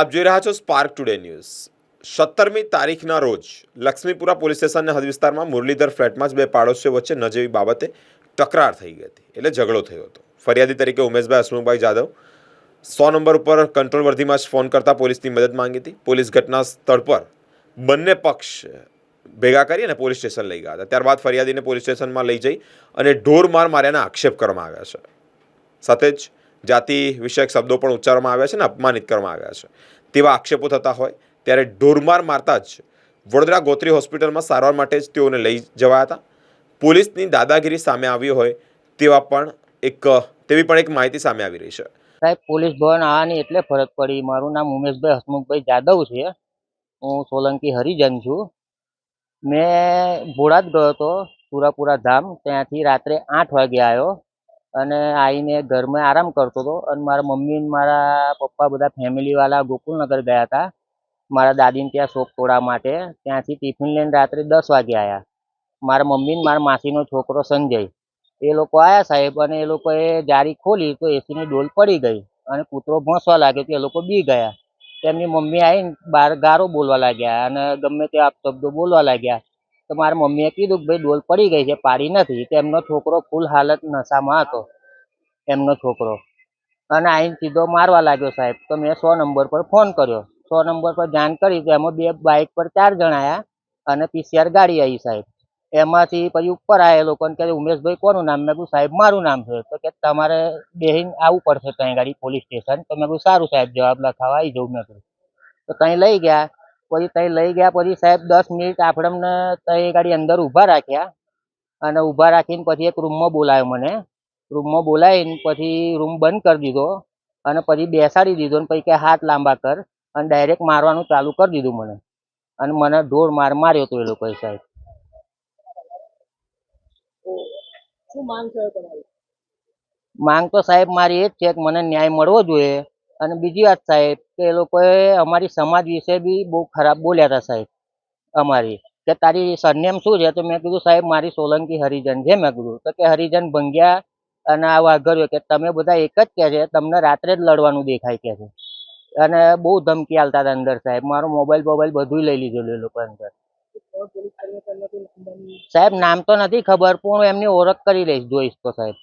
આપ જોઈ રહ્યા છો સ્પાર્ક ટુડે ન્યૂઝ સત્તરમી તારીખના રોજ લક્ષ્મીપુરા પોલીસ સ્ટેશનના હદ વિસ્તારમાં મુરલીધર ફ્લેટમાં જ બે પાડોશીઓ વચ્ચે ન બાબતે તકરાર થઈ ગઈ હતી. એટલે ઝઘડો થયો હતો. ફરિયાદી તરીકે ઉમેશભાઈ હસમુખભાઈ જાદવ સો નંબર ઉપર કંટ્રોલ વર્ધીમાં જ ફોન કરતા પોલીસની મદદ માંગી હતી. પોલીસ ઘટના સ્થળ પર બંને પક્ષ ભેગા કરી અને પોલીસ સ્ટેશન લઈ ગયા હતા. ત્યારબાદ ફરિયાદીને પોલીસ સ્ટેશનમાં લઈ જઈ અને ઢોર માર માર્યાના આક્ષેપ કરવામાં આવ્યા છે. સાથે જ જાતિ વિષયક શબ્દો પણ ઉચ્ચારવામાં આવ્યા છે ને, અપમાનિત કરવામાં આવ્યા છે. તેવા આક્ષેપો થતા હોય ત્યારે ઢોરમાર મારતા જ વડોદરા ગોત્રી હોસ્પિટલમાં સારવાર માટે જ તેઓને લઈ જવાયા હતા. પોલીસની દાદાગીરી સામે આવી હોય તેવા પણ એક, તેવી પણ એક માહિતી સામે આવી રહી છે. સાહેબ, પોલીસ ભવન આવવાની એટલે ફરજ પડી. મારું નામ ઉમેશભાઈ હસમુખભાઈ જાદવ છે. હું સોલંકી હરિજન છું. મેં બોડાદ ગયો હતો, સુરાપુરા ધામ. ત્યાંથી રાત્રે આઠ વાગે આવ્યો. અને આવીને ઘરમાં આરામ કરતો હતો. અને મારા મમ્મી ને મારા પપ્પા બધા ફેમિલીવાળા ગોકુલનગર ગયા હતા. મારા દાદીને ત્યાં શોક તોડવા માટે. ત્યાંથી ટિફિન લઈને રાત્રે દસ વાગે આવ્યા મારા મમ્મી ને મારા માસીનો છોકરો સંજય. એ લોકો આવ્યા સાહેબ અને એ લોકોએ જારી ખોલી તો એસીની ડોલ પડી ગઈ અને કૂતરો ભોંસવા લાગ્યો તો એ લોકો બી ગયા. તેમની મમ્મી આવીને બહાર ગારો બોલવા લાગ્યા અને ગમે તે શબ્દો બોલવા લાગ્યા. તો મારા મમ્મીએ કીધું કે ભાઈ, ડોલ પડી ગઈ છે, પાડી નથી. તો એમનો છોકરો ફૂલ હાલત નશામાં હતો. એમનો છોકરો. અને આઈને સીધો મારવા લાગ્યો સાહેબ. તો મેં સો નંબર પર ફોન કર્યો. સો નંબર પર જાણ કરી તો એમાં બે બાઇક પર ચાર જણ આવ્યા અને પીસીઆર ગાડી આવી સાહેબ. એમાંથી પછી ઉપર આવ્યા લોકોને કે ઉમેશભાઈ, કોનું નામ? મેં કહ્યું સાહેબ, મારું નામ છે. તો કે તમારે બેહીને આવવું પડશે ત્યાં ગાડી પોલીસ સ્ટેશન. તો મેં કહ્યું સારું સાહેબ, જવાબ લખાવા આવી જવું. મેં કહ્યું તો ત્યાં લઈ ગયા. પછી ત્યાં લઈ ગયા પછી સાહેબ દસ મિનિટ આપણને ત્યાં ગાડી અંદર ઊભા રાખ્યા અને ઊભા રાખીને પછી એક રૂમમાં બોલાવ્યો મને. રૂમમાં બોલાવીને પછી રૂમ બંધ કરી દીધો અને પછી બેસાડી દીધો ને પછી કે હાથ લાંબા કર અને ડાયરેક્ટ મારવાનું ચાલુ કરી દીધું મને. અને મને ઢોર માર માર્યો તો એ લોકોએ સાહેબ. શું માંગ માંગ તો સાહેબ મારી એ જ છે કે મને ન્યાય મળવો જોઈએ. અને બીજી વાત સાહેબ કે એ લોકોએ અમારી સમાજ વિશે બી બહુ ખરાબ બોલ્યા હતા સાહેબ, અમારી. કે તારી સરનેમ શું છે? તો મેં કીધું, સાહેબ, મારી સોલંકી હરિજન છે. મેં કીધું, તો કે હરિજન ભંગ્યા અને આ વાઘર્યો કે તમે બધા એક જ કે છે, તમને રાત્રે જ લડવાનું દેખાય કે છે. અને બહુ ધમકી આલતા હતા અંદર સાહેબ. મારો મોબાઈલ બોબાઈલ બધું લઈ લીધેલું એ લોકો અંદર. સાહેબ, નામ તો નથી ખબર, પણ હું એમની ઓળખ કરી લઈશ જોઈશ તો સાહેબ.